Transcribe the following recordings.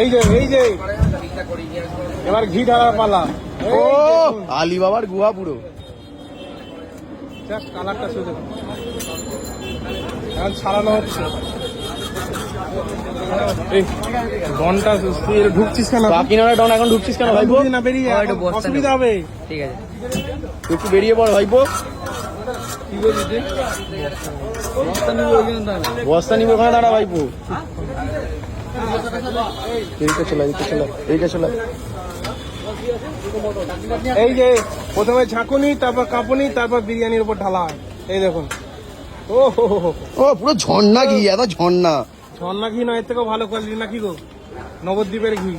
এই যে এই যে। এবার ঘি ঢালার পালা। ও দেখুন। আলিবাবার গুহা পুরো। জাস্ট কালারটা শুধু। এখন ছাড়ানো হচ্ছে। এই বনটা তুই ঢুকছিস কেন? কাকিনাড়া ডন এখন ঢুকছিস কেন ভাইবো না বেরিয়ে অসুবিধা হবে। ঠিক আছে। একটু বেরিয়ে পড় ভাইবো বস্তা নিবো ওখানে দাঁড়া। ভাইবো চলে চলে চলে। এই যে প্রথমে ঝাঁকুনি তারপর কাঁপুনি তারপর বিরিয়ানির উপর ঢালা হয়। এই দেখুন। ও। ও পুরো ঝর্ণা ঘি এত ঝর্ণা। ঝর্ণা ঘি নয় এর থেকেও ভালো কোয়ালিটি নাকি গো? নবদ্বীপের ঘি।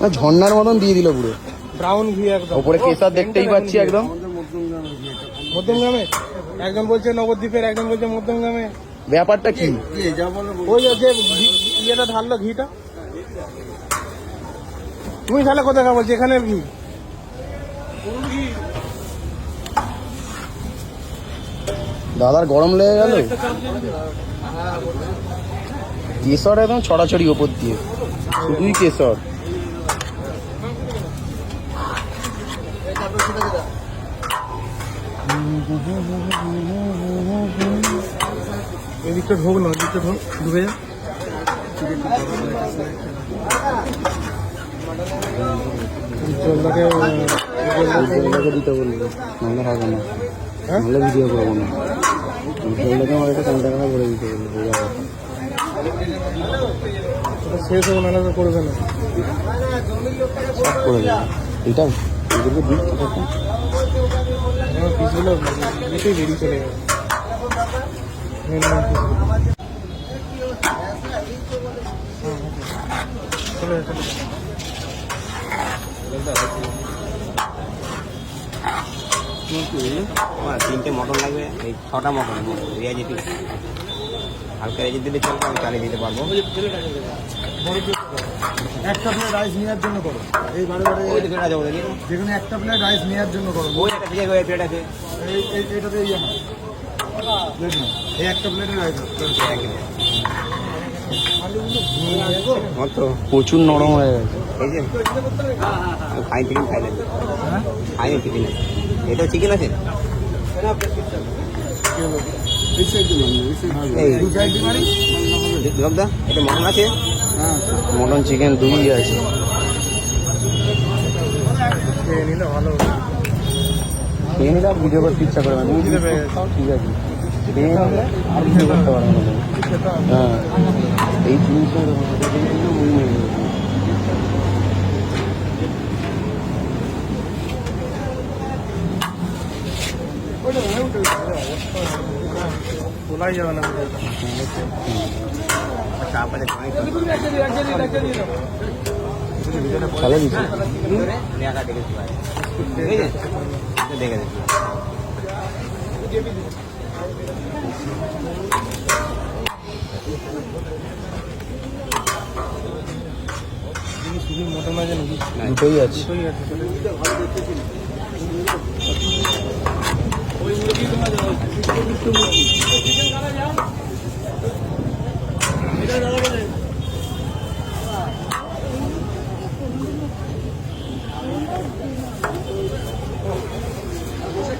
না, ঝর্ণার মতন দিয়ে দিল পুরো। ব্রাউন ঘি একদম। ওপরে কেসার দেখতেই পাচ্ছি একদম। মধ্যমগ্রামে? একজন বলছে নবদ্বীপের একজন বলছে মধ্যমগ্রামে। ব্যাপারটা কি? ওই যে ইয়েটা ঢাললো ঘিটা? তুমি তাহলে কোথায় খাব? যেখানের ঘি। দাদার গরম লেগে গেল? কেশর একদম ছড়াছড়ি ওপর দিয়ে। শুধুই কেশর। এদিকটা ঢোক না এদিকটা ঢোক ঢুকে যা। দিতে বলব নাহলে হবে না হ্যাঁ? নাহলে ভিডিও করব না উজ্জ্বলদাকে আমার একটা কন্ট্যাক্ট টাকা করে দিতে বলব শেষ হবে তো করবে না করে দেবে এটা দিই আমার পিসগুলো দিতেই দেরি চলে যাবে মেন মেন পিসগুলো। হ্যাঁ, হ্যাঁ। চলে যা, চলে যা। আমার তিনটে মটন লাগবে এই ছটা মটন রিয়াজিটি হালকা রেজে দিলে চলবে আমি চালিয়ে দিতে পারব। একটা প্লেট রাইস নেওয়ার জন্য করো। এই বারে বারে ওই তো যাব যেখানে একটা প্লেট রাইস নেওয়ার জন্য করো। ওই একটা ঠিক আছে প্লেট আছে। এই এই- এইটাতে ইয়ে এই একটা প্লেটে রাইস আমার তো প্রচুর নরম হয়ে গেছে। এই যে আমি খাই চিকেন খাই না খাইনি চিকেন আছে? চিকেন আছে এটা মটন আছে? মটন চিকেন দুই আছে। খেয়ে নিলে ভালো। খেয়ে ভিডিও করতে ইচ্ছা করে না। ঠিক আছে। খেয়ে নিলে আর ভিডিও করতে পারব না। ఎయిట్ నిమిషాలు చేపలే చాలా দেখে দুটোই আছে। দুটোই আছে চলে যা। আর দেখা হবে না ভাই এখন বলে দিল কি